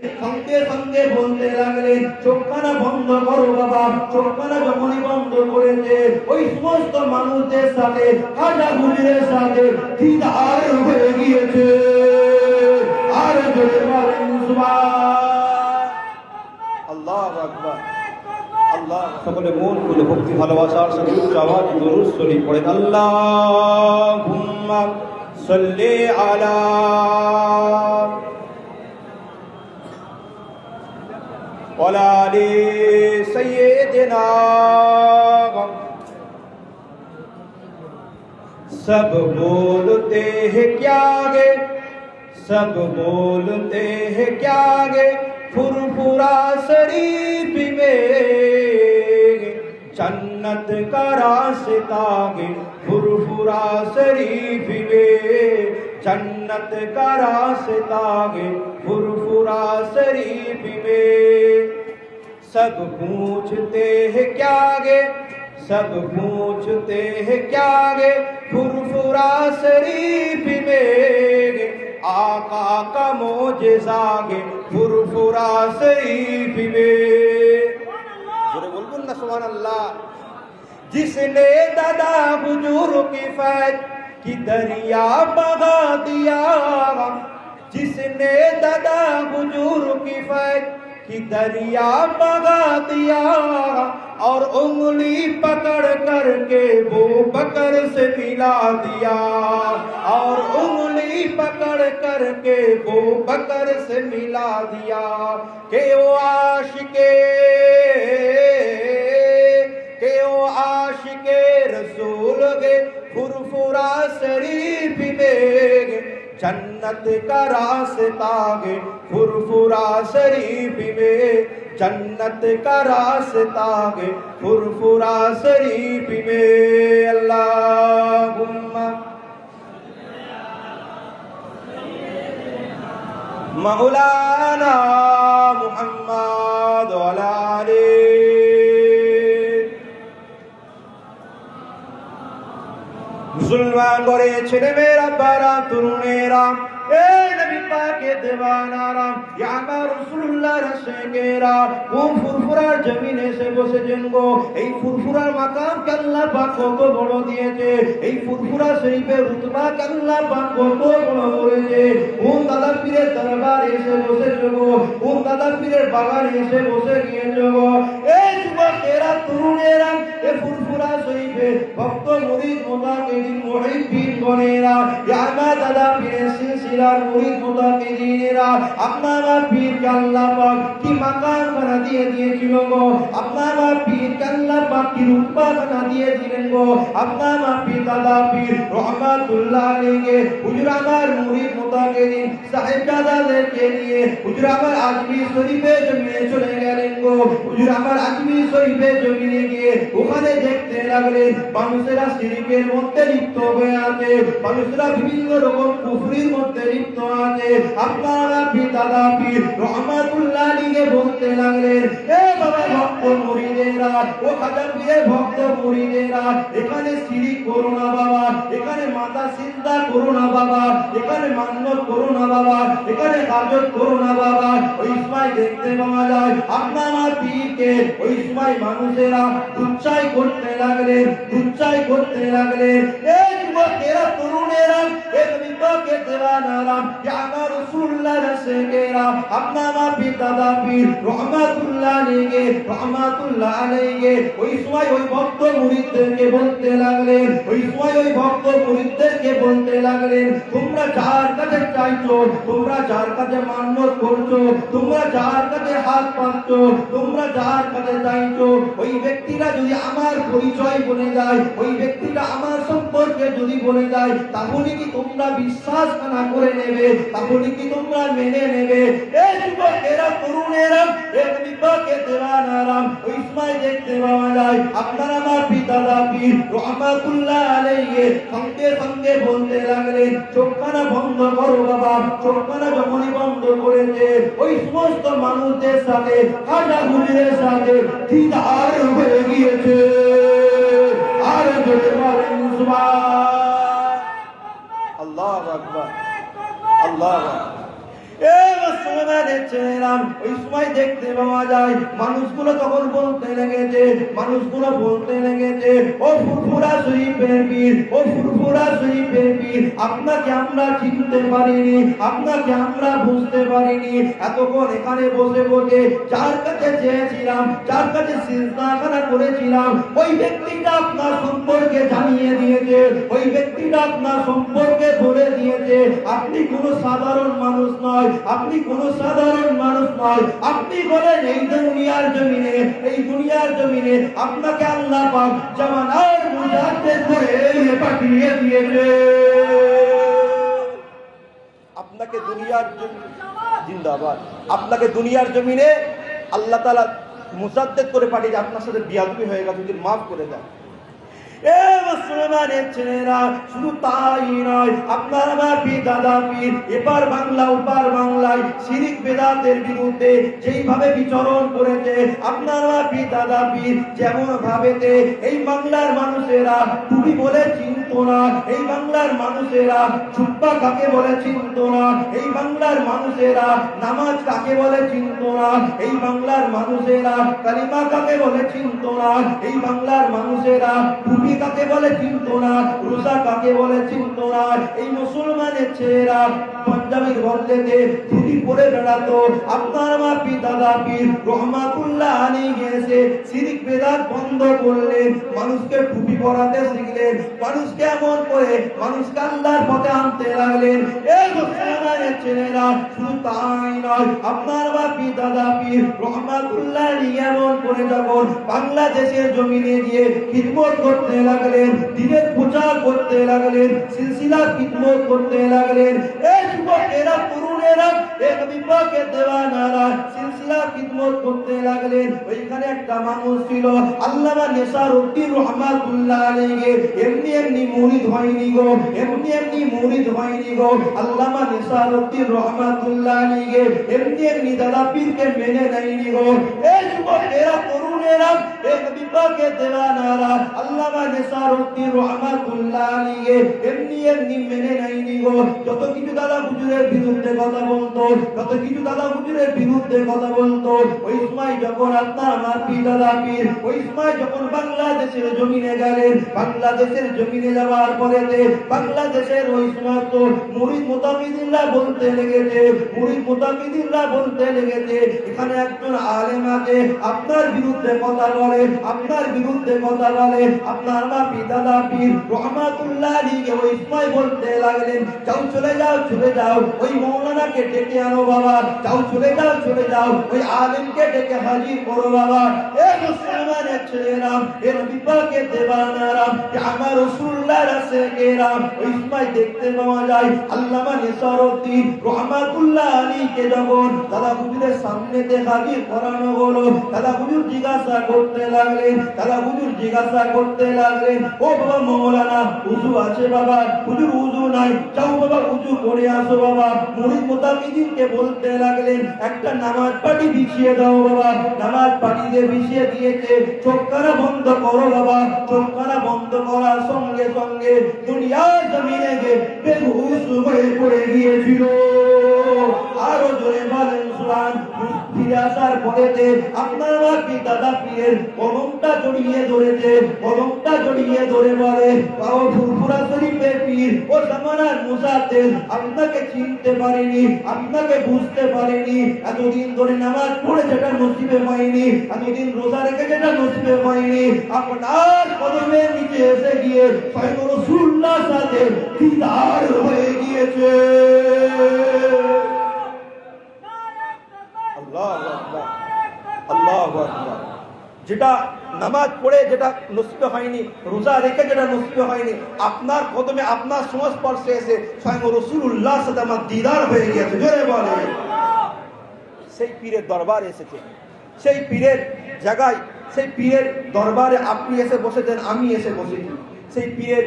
সঙ্গে সঙ্গে বলতে লাগলেন চোখখানা বন্ধ করো বাবা, চোখখানা যখনই বন্ধ ওই সমস্ত মানুষদের সাথে সাথে হয়ে গিয়েছে। আর জোরে আল্লাহ আকবার। আল্লাহ, সকলে মন খুলে ভক্তি ভালোবাসার সাথে উচ্চ আওয়াজ পড়েন আল্লাহুম্মা সাল্লি আলা ولا سیدنا سب بولتے ہیں کیا گے؟ سب بولتے ہیں کیا گے؟ پورا شریف میں چنت کا راستہ گے پورا شریف میں چنت کا راستہ گے پور پورا شریف میں۔ سب پوچھتے ہیں کیا گے سب پوچھتے ہیں کیا گے پھر پورا شریف میں۔ آقا کا موجز آگے۔ پھر پورا شریف میں۔ سبحان اللہ۔ جس نے دادا حضور کی فیض کی دریا بغا دیا۔ جس نے ددا حجور کی فیض کی دریا مگا دیا اور انگلی پکڑ کر کے وہ بکر سے ملا دیا اور انگلی پکڑ کر کے وہ بکر سے ملا دیا کہ وہ عاشقے، کہ وہ عاشقے رسول گے فرفرا شریف میں جنت کا راستہ ہے فرفرا شریف میں۔ جنت کا راستہ ہے فرفرا شریف میں۔ اللہم۔ مولانا محمد علیہ মুসলমান করে ছেলে মেয়েরা বারা তরুণেরা এই দেওয়ানারা ইয়া আমার রাসূলুল্লাহ রাসেকেরা ও ফুরফুরার জমিনে এসে বসেছেন গো। এই ফুরফুরার মাকাম আল্লাহ পাক কত বড় দিয়েছে। এই ফুরফুরা শরীফের রুতবা আল্লাহ পাক কত বড় করেছে। কোন দাদা পীরের দরবার এসে বসেছে গো? কোন দাদা পীরের বাগানে এসে বসে গিয়েছে গো? এই যুবকেরা তরুণেরা, এ ফুরফুরা শরীফে ভক্ত মুরিদ মোতাকিদিন মুহিব্বিন গণেরা ইয়া আমার দাদা পীরের সিলসিলার মুরিদ আপনারা পীর আল্লাহ পাক কি মাকার বানা দিয়ে দিয়েছিল গো? আপনারা পীর আল্লাহ পাক কি রূপা বানা মানুষেরা বিভিন্ন রকম কুফরির মধ্যে লিপ্ত আছে। আপনারা পীর দাদা পীর, রহমাতুল্লাহ আলীকে বলতে লাগলেন ভক্ত মুরিদেরা ও খাজা পীরের ভক্ত মুরিদেরা এখানে শিরিক করো না বাবা, এখানে মাতা চিন্তা করো না বাবা, এখানে মান্যত করো না বাবা, এখানে কাজত করো না বাবা, ওই সময় দেখতে পাওয়া যায় আপনারা পীরকে ওই সময় মানুষেরা উচ্চাই করতে লাগলেন উচ্চাই করতে লাগলেন এই আমার পিতা দাবি রহমাতুল্লাহ আলাইহি রহমাতুল্লাহ আলাইহি, ওই সময় ওই ভক্ত মুরিদদেরকে বলতে লাগলেন, ওই সময় ওই ভক্ত মুরিদদেরকে বলতে লাগলেন, তোমরা যার কাছে চাইছো, তোমরা যার কাছে মান্যত করছ, তোমরা যার কাছে হাত পাচ্ছ তোমরা যার কাছে চাইছো, ওই ব্যক্তিরা যদি আমার পরিচয় বলে যায়, ওই ব্যক্তিটা আমার সম্পর্কে যদি বলে যায়, তাহলে কি তোমরা বিশ্বাস না করে নেবে? তাহলে কি তোমরা মেনে নেবে? এই যুবকেরা তরুণেরা এক বিপকে দেওয়ানারাম ওই সময় দেখতে পাওয়া যায়, আপনার আমার পিতা দাবি রহমাতুল্লাহ আলাইহি সঙ্গে সঙ্গে বলতে লাগলেন করেছে, ওই সমস্ত সাথে সাথে দিদার হয়ে গিয়েছে। আর জোরে বলেন সুবহান আল্লাহু আকবার। আল্লাহু আকবার। ওই সময় দেখতে পাওয়া যায়, মানুষগুলো তখন বলতে লেগেছে, মানুষগুলো বলতে লেগেছে, ও ফুরফুরা শরীফের বীর ও ফুরফুরা শরীফের বীর আপনাকে আমরা চিনতে পারিনি, আপনাকে আমরা বুঝতে পারিনি। এতক্ষণ এখানে বসে বসে যার কাছে চেয়েছিলাম, যার কাছে সিজদাখানা করেছিলাম, ওই ব্যক্তিটা আপনার সম্পর্কে জানিয়ে দিয়েছে, ওই ব্যক্তিটা আপনার সম্পর্কে বলে দিয়েছে, আপনি কোনো সাধারণ মানুষ নয় আপনি কোনো সাধারণ মানুষ নয়। আপনি বলেন, এই দুনিয়ার জমিনে, এই দুনিয়ার জমিনে আপনাকে আল্লাহ পাক জামানার মুজাদ্দেদ করে পাঠিয়ে দিয়েছে। আপনাকে দুনিয়ার জমি- জিন্দাবাদ। আপনাকে দুনিয়ার জমিনে আল্লাহ তালা মুসাদ্দেদ করে পাঠিয়ে আপনার সাথে বিয়াদবি হয়ে গেছে, যদি মাফ করে দেন। এ মুসলমানের ছেলেরা, শুধু তাই নয়, আপনার আমার দাদা পীর, এপার বাংলা, ওপার বাংলায় শিরিক বেদাতের বিরুদ্ধে যেইভাবে বিচরণ করেছে, আপনার আমার দাদা পীর যেমন ভাবেতে এই বাংলার মানুষেরা, তুমি বলে চিনত এই বাংলার মানুষেরা চুপ্পা কাকে বলে চিনত এই বাংলার মানুষেরা নামাজ কাকে বলে চিনত না এই বাংলার মানুষেরা কালিমা কাকে বলে চিনত এই বাংলার মানুষেরা টুপি কাকে বলে চিনত রোজা কাকে বলে চিনত এই মুসলমানের ছেলেরা পাঞ্জাবির বদলেতে ধুতি পরে বেড়াতো। আপনার আমার পিতা দাপির রহমাতুল্লাহ আলী গেছে সিরিক বেদাত বন্ধ করলেন, মানুষকে টুপি পরাতে শিখলেন, মানুষকে এমন করে মানুষকে আল্লাহর পথে আনতে লাগলেন? এই মুসলমানের ছেলেরা শুধু তাই নয়, আপনার বাপি দাপির রহমাতুল্লাহ করে যখন বাংলাদেশের জমিনে গিয়ে খিদমত করতে লাগলেন, দিনের প্রচার করতে লাগলেন, সিলসিলা খিদমত করতে লাগলেন, এই যুবকেরা তরুণেরা এক বিপাকে দেওয়ানারা সিলসিলা খিদমত করতে লাগলেন ওইখানে একটা মানুষ ছিল আল্লামা নেসার উদ্দিন রহমাতুল্লাহ আলাইহি এমনি এমনি মুরিদ হয়নি গো এমনি এমনি মুরিদ হয়নি গো আল্লামা নেসার উদ্দিন রহমাতুল্লাহ আলাইহি এমনি এমনি দাদা পীরকে মেনে নেয়নি গো এই যুবকেরা তরুণেরা এক বিপাকে দেওয়ানারা আল্লামা নেসার উদ্দিন রহমাতুল্লাহ আলাইহি এমনি এমনি মেনে নেয়নি গো যত কিছু দাদা হুজুরের বিরুদ্ধে কথা বলতো, যত কিছু দাদা হুজুরের বিরুদ্ধে কথা বলতো, ওই সময় যখন আপনার আমার পিতা দাপির ওই সময় যখন বাংলাদেশের জমিনে গেলেন, বাংলাদেশের জমিনে যাওয়ার পরেতে বাংলাদেশের ওই সমস্ত মুরিদ মোতামিদিনরা বলতে লেগেছে, মুরিদ মোতামিদিনরা বলতে লেগেছে, এখানে একজন আলেম আছে, আপনার বিরুদ্ধে কথা বলে, আপনার বিরুদ্ধে কথা বলে, আপনার মা পিতা দাপির রহমাতুল্লাহ ওই সময় বলতে লাগলেন, যাও চলে যাও চলে যাও, ওই মৌলানাকে ডেকে আনো বাবা। যাও, চলে যাও চলে যাও। ওই আলেমকে ডেকে হাজির করো বাবা। এ মুসলমানের ছেলেরা এ নবী পাকের দেবানারা যে আমার রাসূলুল্লাহ রাসেকেরাম ওই সময় দেখতে পাওয়া যায় আল্লামা নিসারউদ্দিন রহমাতুল্লাহ আলীকে যখন দাদা হুজুরের হাজির করানো হলো দাদা হুজুর জিজ্ঞাসা করতে লাগলেন দাদা হুজুর জিজ্ঞাসা করতে লাগলেন, ও বাবা মৌলানা উজু আছে বাবা? হুজুর উজু নাই। যাও বাবা উজু করে আসো বাবা। মোতামিদিনকে বলতে লাগলেন, একটা নামাজ পাটি বিছিয়ে দাও বাবা, নামাজ পাটি দিয়ে বিছিয়ে দিয়েছে চোখখানা বন্ধ করো বাবা চোখখানা বন্ধ করার সঙ্গে সঙ্গে দুনিয়ার জমিনে বেহুশ হয়ে পড়ে গিয়েছিল। আরও জোরে বলেন সুবহান ফিরে আসার পরেতে আপনার আমার পিতা দাপির কলমটা জড়িয়ে ধরেছে, কলমটা জড়িয়ে ধরে বলে, বাবা, ফুরফুরা শরীফের পীর ও জামানার মুসাদ্দেদ আপনাকে চিনতে পারিনি, আপনাকে বুঝতে পারিনি। এতদিন ধরে নামাজ পড়ে যেটা নসিবে পাইনি এতদিন রোজা রেখে যেটা নসিবে পাইনি আপনার কদমের নিচে এসে গিয়ে স্বয়ং রসুল্লাহ সাথে হয়ে গিয়েছে আল্লাহ আকবার যেটা নামাজ পড়ে যেটা নসিবে হয়নি, রোজা রেখে যেটা নসিবে হয়নি, আপনার কদমে আপনার সংস্পর্শে এসে স্বয়ং রসুল্লাহ সাথে আমার দিদার হয়ে গিয়েছে। সেই পীরের দরবার এসেছে। সেই পীরের জায়গায়, সেই পীরের দরবারে আপনি এসে বসেছেন, আমি এসে বসেছি। সেই পীরের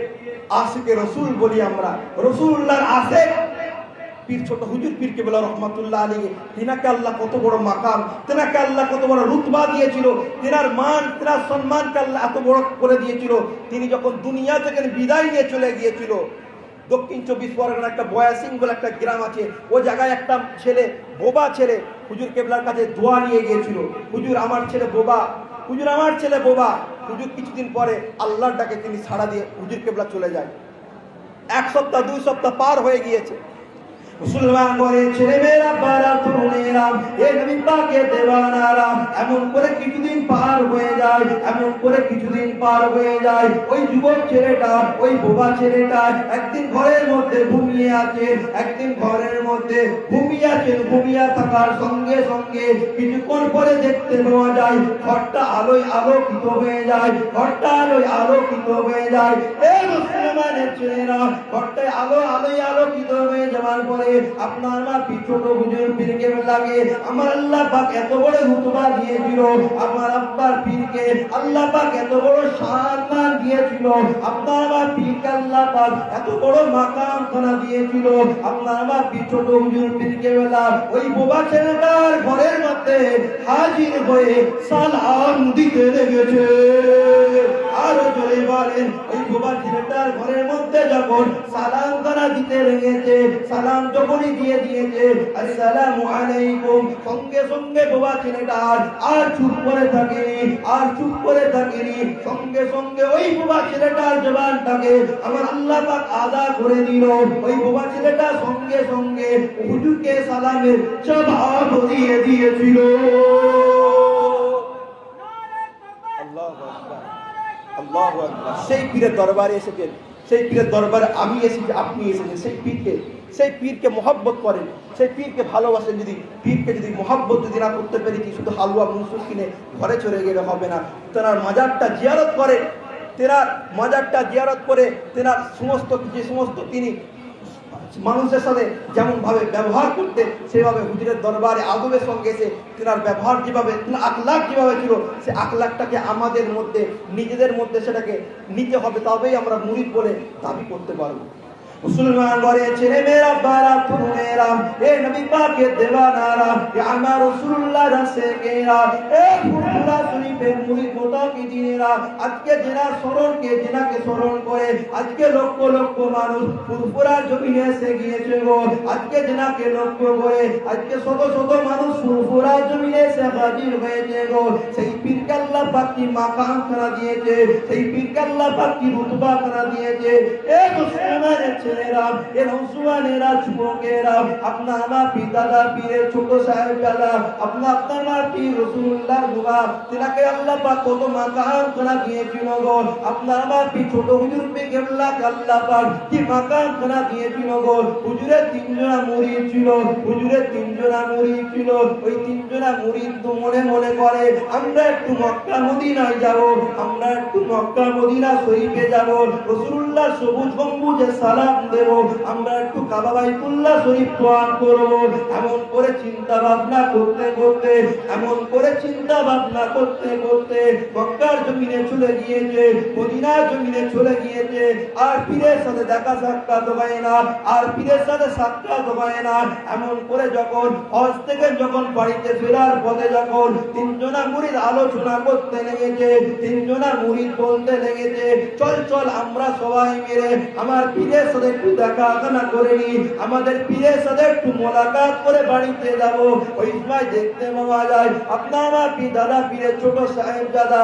আশিকে রসুল বলি আমরা। রসুল্লাহর আশেক পীর ছোট হুজুর পীর কেবলা রহমাতুল্লাহ আলী তিনাকে আল্লাহ কত বড় মাকাম, তেনাকে আল্লাহ কত বড় রুতবা দিয়েছিল, তেনার মান, তেনার সম্মানকে আল্লাহ এত বড় করে দিয়েছিল, তিনি যখন দুনিয়া থেকে বিদায় নিয়ে চলে গিয়েছিল, দক্ষিণ চব্বিশ পরগনার একটা বয়াসিং বলে একটা গ্রাম আছে ও জায়গায় একটা ছেলে, বোবা ছেলে, হুজুর কেবলার কাছে দোয়া নিয়ে গিয়েছিল, হুজুর আমার ছেলে বোবা, হুজুর আমার ছেলে বোবা, হুজুর কিছুদিন পরে আল্লাহর ডাকে তিনি ছাড়া দিয়ে হুজুর কেবলা চলে যায়। এক সপ্তাহ, দুই সপ্তাহ পার হয়ে গিয়েছে। মুসলমান করে ছেলে মেয়েরা পারা তরুণেরা, এ নবী পাকে দেওয়ানারা, এমন করে কিছুদিন পার হয়ে যায়, এমন করে কিছুদিন পার হয়ে যায়। ওই যুবক ছেলেটা, ওই বোবা ছেলেটা একদিন ঘরের মধ্যে ঘুমিয়ে আছে, একদিন ঘরের মধ্যে ঘুমিয়ে আছেন ঘুমিয়ে থাকার সঙ্গে সঙ্গে কিছুক্ষণ পরে দেখতে পাওয়া যায়, ঘরটা আলোয় আলোকিত হয়ে যায়, ঘরটা আলোয় আলোকিত হয়ে যায়। এই মুসলমানের ছেলেরা, ঘরটায় আলো, আলোয় আলোকিত হয়ে যাওয়ার পরে আপনার মা পিছোট হুজুর পীরকে লাগে। আমার আল্লাহ পাক এত বড় রুতবা দিয়েছিল। আমার আব্বার পীরকে আল্লাহ পাক এত বড় সম্মান দিয়েছিল। আপনার মা পীরকে আল্লাহ পাক এত বড় মাকাম খানা দিয়েছিল। আপনার মা পিছোট হুজুর পীরকে বেলা ওই বোবা ছেলেটার ঘরের মধ্যে হাজির হয়ে সালাম দিতে লেগেছে। আরও জোরে বলেন, ওই বোবা ছেলেটার ঘরের মধ্যে যখন সালাম তারা দিতে লেগেছে, সালাম যখনই দিয়ে দিয়েছে, আসসালামু আলাইকুম, সঙ্গে সঙ্গে বোবা ছেলেটা আর চুপ করে থাকেনি, আর চুপ করে থাকেনি, সঙ্গে সঙ্গে ওই বোবা ছেলেটার জবানটাকে আমার আল্লাহ পাক আদা করে দিল। ওই বোবা ছেলেটা সঙ্গে সঙ্গে হুজুরকে সালামের জবাব দিয়ে দিয়েছিল। সেই পীরের দরবারে এসেছেন। সেই পীরের দরবারে আমি এসেছি, আপনি এসেছেন। সেই পীরকে সেই পীরকে মহাব্বত করেন। সেই পীরকে ভালোবাসেন যদি, পীরকে যদি মহাব্বত যদি না করতে পেরেছি শুধু হালুয়া মুসুর কিনে ঘরে চলে গেলে হবে না? তেনার মাজারটা জিয়ারত করে, তেনার মাজারটা জিয়ারত করে, তেনার সমস্ত, যে সমস্ত তিনি মানুষের সাথে যেমন ভাবে ব্যবহার করতে, সেভাবে হুজুরের দরবারে আদবের সঙ্গে এসে তেনার ব্যবহার যেভাবে আখলাখ যেভাবে ছিল, সে আখলাখটাকে আমাদের মধ্যে, নিজেদের মধ্যে সেটাকে নিতে হবে, তবেই আমরা মুরিদ বলে দাবি করতে পারব। মুসলমান ঘরে ছেলে মেয়েরা বারা তরুণেরা এ নবী পাকের দেওয়ানারা, এ আমার রাসূলুল্লাহ রাসেকেরা এ ফুরফুরা শরীফের মুরিদ মুতাকিদিনেরা আজকে জেনা স্মরণকে জেনাকে স্মরণ করে, আজকে লক্ষ লক্ষ মানুষ ফুরফুরা জমিনে এসে গিয়েছে গো। আজকে জেনাকে লক্ষ্য করে, আজকে শত শত মানুষ ফুরফুরা জমিনে এসে হাজির হয়েছে গো। সেই পীরকে আল্লাহ পাক কি মাকাম খানা দিয়েছে, সেই পীরকে আল্লাহ পাক কি রুতবা খানা দিয়েছে। এ মুসলমানের ছেলেরা, এ নৌসুয়ানেরা যুবকেরা, আপনার আমার পিতাদা পীরের ছোট সাহেব দাদা আপনার আপনার আমার পীর রসুল্লাহ গুবা তিনাকে আল্লাহ পাক কত মাকাম খানা দিয়েছিল গো আপনার আমার পীর ছোট হুজুর পে গেল্লা আল্লাহ পাক? কি মাকাম খানা দিয়েছিল গো হুজুরের তিনজনা মুরিদ ছিল, হুজুরের তিনজনা মুরিদ ছিল। ওই তিনজনা মুরিদ তো মনে মনে করে, আমরা একটু মক্কা মদিনায় যাব, আমরা একটু মক্কা মদিনা শরীফে যাব রসুল্লাহ সবুজ গম্বুজে সালাম দেব, আমরা একটু কাবা বাইতুল্লাহ শরীফ তোয়ান করব। এমন করে চিন্তা ভাবনা করতে করতে, এমন করে চিন্তা ভাবনা করতে করতে মক্কার জমিনে চলে গিয়েছে, মদিনার জমিনে চলে গিয়েছে, আর পীরের সাথে দেখা সাক্ষাৎ হয় না, আর পীরের সাথে সাক্ষাৎ হয় না। এমন করে যখন হজ থেকে যখন বাড়িতে ফেরার পথে যখন তিনজনা মুরিদ আলোচনা করতে লেগেছে, তিনজনা মুরিদ বলতে লেগেছে, চল চল, আমরা সবাই মিলে আমার পীরের সাথে একটু দেখা দেখাশোনা করে নি, আমাদের পীরের সাথে একটু মোলাকাত করে বাড়িতে যাব। ওই সময় দেখতে পাওয়া যায়, আপনার পীর দাদা পীরের ছোট সাহেব দাদা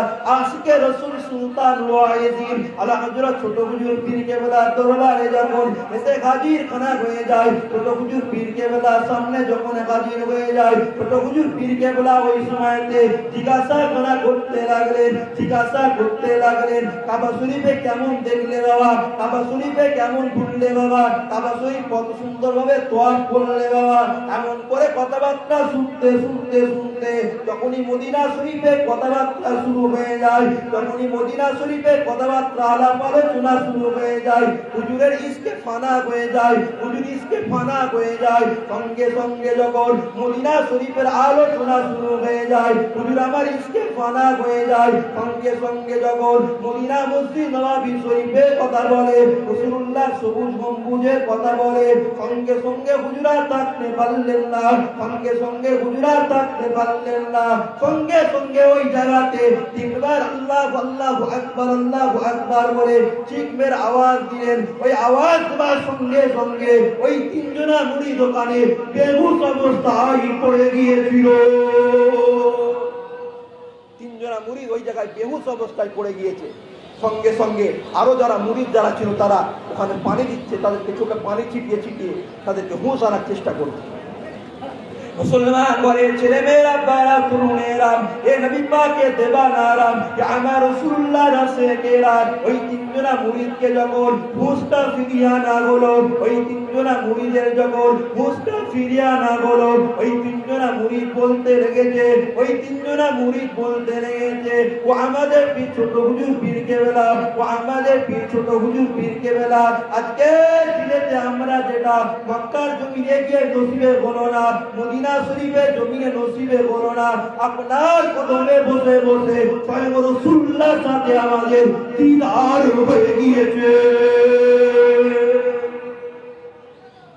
আশিকে রসুল সুলতান ওয়াইজিন আলা হযরত ছোট হুজুর পীর কেবলা দরবারে যখন এসে হাজির খানা হয়ে যায়, ছোট হুজুর পীর কেবলা সামনে যখন হাজির হয়ে যায়, ছোট হুজুর পীর কেবলা ওই সময়তে জিজ্ঞাসা করা করতে লাগলেন, জিজ্ঞাসা করতে লাগলেন, কাবা শরীফে কেমন দেখলে বাবা? কাবা শরীফে কেমন ঘুরলে বাবা? কাবা শরীফ কত সুন্দর ভাবে তোয়ার করলে বাবা? এমন করে কথাবার্তা শুনতে শুনতে শুনতে যখনই মদিনা শরীফে কথাবার্তা শুরু হয়ে যায় যখনই মদিনা শরীফে কথাবার্তা আলাপ আলোচনা শুরু হয়ে যায়। হুজুরের ইসকে ফানা হয়ে যায়, হুজুর ইসকে ফানা হয়ে যায়। সঙ্গে সঙ্গে যখন মদিনা শরীফের আলোচনা শুরু হয়ে যায়, হুজুর আমার ইসকে ফানা হয়ে যায়। সঙ্গে সঙ্গে যখন মদিনা মসজিদ নবাবী শরীফের কথা বলে, রসুল্লাহ সবুজ গম্বুজের কথা বলে, সঙ্গে সঙ্গে হুজুরা থাকতে পারলেন না, সঙ্গে সঙ্গে হুজুরা থাকতে পারলেন না, সঙ্গে সঙ্গে ওই জায়গাতে তিনবার আল্লাহ আল্লাহ আকবার আল্লাহ আকবার বলে চিকমের আওয়াজ দিলেন। ওই আওয়াজ দেওয়ার সঙ্গে সঙ্গে ওই তিনজনা মুড়ি দোকানে বেহুশ অবস্থায় পড়ে গিয়েছিল। তিনজনা মুড়ি ওই জায়গায় বেহুশ অবস্থায় পড়ে গিয়েছে। সঙ্গে সঙ্গে আরও যারা মুড়ির যারা ছিল তারা ওখানে পানি দিচ্ছে, তাদেরকে চোখে পানি ছিটিয়ে ছিটিয়ে তাদেরকে হুঁশ আনার চেষ্টা করছে। মুসলমান বলে ছেলে মেয়েরা তরুণেরা, এ নবী পাকে আমার ওই তিনজনা মুরিদকে যখন ফিরিয়া না ওই তিনজনা মুরিদের যখন ফিরিয়া না ওই তিনজনা মুরিদ বলতে লেগেছে, ওই তিনজনা মুরিদ বলতে লেগেছে, ও আমাদের হুজুর বেলা, ও আমাদের হুজুর বেলা, আজকে আমরা যেটা মক্কার জমিনে গিয়ে নসিবে না, মদিনা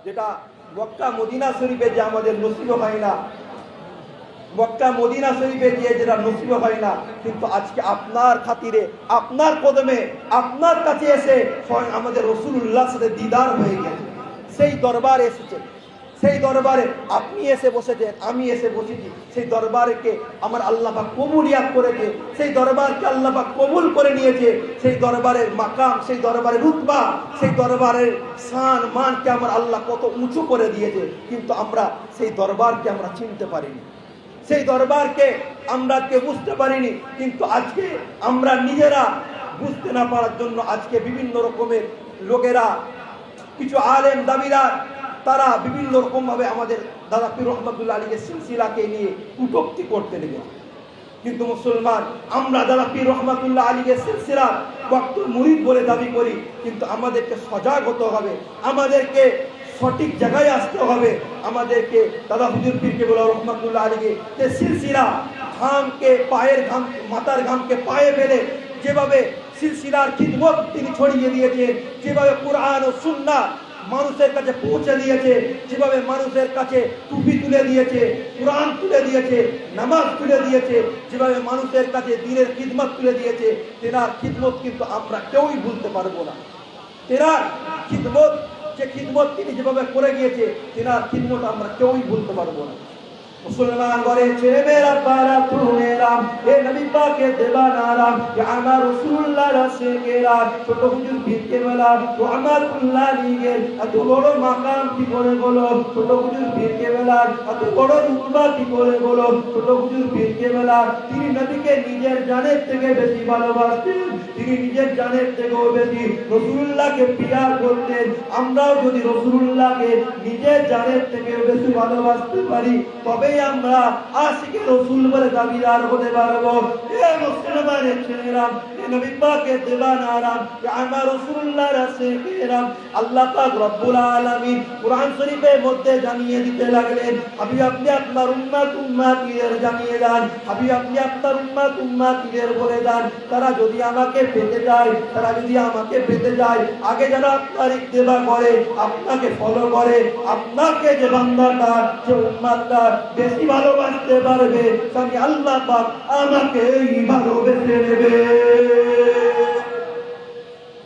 যেটা মদিনা শরীফে যে যেটা নসিব হয় না, কিন্তু আজকে আপনার খাতিরে, আপনার কদমে, আপনার কাছে এসে আমাদের রসুল্লাহ সাথে দিদার হয়ে গেছে। সেই দরবার এসেছে। সেই দরবারে আপনি এসে বসেছেন, আমি এসে বসেছি। সেই দরবারকে আমার আল্লাহ কবুলিয়াত করেছে, সেই দরবারকে আল্লাহ কবুল করে নিয়েছে। সেই দরবারের মাকাম, সেই দরবারের রুতবা, সেই দরবারের সান মানকে আমার আল্লাহ কত উঁচু করে দিয়েছে। কিন্তু আমরা সেই দরবারকে আমরা চিনতে পারিনি। সেই দরবারকে আমরা কে বুঝতে পারিনি, কিন্তু আজকে আমরা নিজেরা বুঝতে না পারার জন্য আজকে বিভিন্ন রকমের লোকেরা, কিছু আলেম দাবিদার তারা বিভিন্ন রকমভাবে আমাদের দাদা পীর রহমতুল্লাহ আলীকে সিলসিলাকে নিয়ে কুটক্তি করতে লেগেছে। কিন্তু মুসলমান, আমরা দাদা পীর রহমতুল্লাহ আলীকে সিলসিলা বক্ত মুরিদ বলে দাবি করি, কিন্তু আমাদেরকে সজাগ হতে হবে, আমাদেরকে সঠিক জায়গায় আসতে হবে, আমাদেরকে দাদা হুজুর পীরকে বলা রহমতুল্লাহ আলীকে যে সিলসিলা ঘামকে, পায়ের ঘাম, মাথার ঘামকে পায়ে ফেলে যেভাবে সিলসিলার খিদমত তিনি ছড়িয়ে দিয়েছেন, যেভাবে কোরআন ও সুন্না মানুষের কাছে পৌঁছে দিয়েছে, যেভাবে মানুষের কাছে টুপি তুলে দিয়েছে, কোরআন তুলে দিয়েছে, নামাজ তুলে দিয়েছে, যেভাবে মানুষের কাছে দিনের খিদমত তুলে দিয়েছে, তেনার খিদমত কিন্তু আমরা কেউই ভুলতে পারব না। তেনার খিদমত, যে খিদমত তিনি যেভাবে করে গিয়েছে, তেনার খিদমত আমরা কেউই ভুলতে পারব না। মুসলমান বলে ছেলে মেয়েরা পারা তরুণেরা এ নবী পাকে দেবানারাম এ আমার রসুল্লাহ রাসে কেরা ছোট হুজুর ভিড়কে বেলা। তো আমার উল্লাহ লিগে এত বড় মাকাম কি করে বলো? ছোট হুজুর ভিড়কে বেলা। এত বড় রুতবা কি করে বলো? ছোট হুজুর ভিড়কে বেলা। তিনি নবীকে নিজের জানের থেকে বেশি ভালোবাসতেন। তিনি নিজের জানের থেকেও বেশি। রসুল্লাহকে পিয়ার করতেন। আমরাও যদি রসুল্লাহকে নিজের জানের থেকে বেশি ভালোবাসতে পারি তবেই আমরা আশিকে রসুল বলে দাবিদার হতে পারব। এ মুসলমানের ছেলেরা তারা যদি আমাকে পেতে যায়, তারা যদি আমাকে পেতে যায়, আগে যারা আপনার ইত্তেবা করে, আপনাকে ফলো করে, আপনাকে যে বান্দাটা, যে উম্মাতটা বেশি ভালোবাসতে পারবে আল্লাহ পাক আমাকে ভালোবেসে নেবে।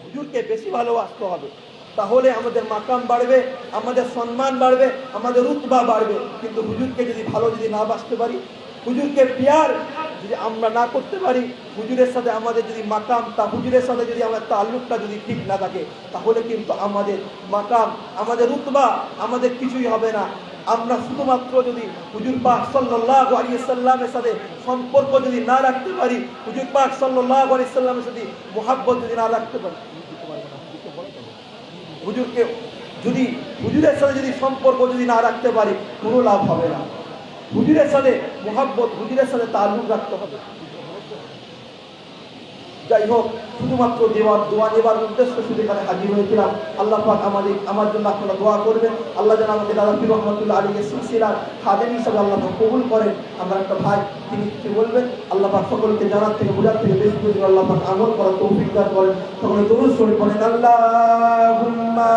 হুজুরকে বেশি ভালোবাসতে হবে। তাহলে আমাদের মাকাম বাড়বে, আমাদের সম্মান বাড়বে, আমাদের রুতবা বাড়বে। কিন্তু হুজুরকে যদি ভালো যদি না বাসতে পারি, হুজুরকে পেয়ার যদি আমরা না করতে পারি, হুজুরের সাথে আমাদের যদি মাকাম, তা হুজুরের সাথে যদি আমাদের তাল্লুকটা যদি ঠিক না থাকে, তাহলে কিন্তু আমাদের মাকাম, আমাদের রুতবা, আমাদের কিছুই হবে না। আমরা শুধুমাত্র যদি হুজুর পাক সাল্লাল্লাহু আলাইহি সাল্লামের সাথে সম্পর্ক যদি না রাখতে পারি, হুজুর পাক সাল্লাল্লাহু আলাইহি সাল্লামের সাথে মোহাব্বত যদি না রাখতে পারি, হুজুরকে যদি, হুজুরের সাথে যদি সম্পর্ক যদি না রাখতে পারি, কোনো লাভ হবে না। হুজুরের সাথে মোহাব্বত, হুজুরের সাথে তাল্লুক রাখতে হবে। যাই হোক, শুধুমাত্র দেওয়ার দোয়া নেবার উদ্দেশ্য শুধু এখানে হাজির হয়েছিলাম। আল্লাহ পাক আমাদের, আমার জন্য আপনারা দোয়া করবেন। আল্লাহ যেন আমাকে দাদা পীর রহমতুল্লাহ আলীকে সিলসিলার খাদেম হিসাবে আল্লাহ পাক কবুল করেন। আমার একটা ভাই, তিনি কিছু বলবেন? আল্লাহ পাক সকলকে জানার থেকে বোঝার থেকে বেশি বেশি আল্লাহ পাক আমল করার তৌফিক দান করেন। সকলে দরুদ শরীফ পড়েন। আল্লাহুম্মা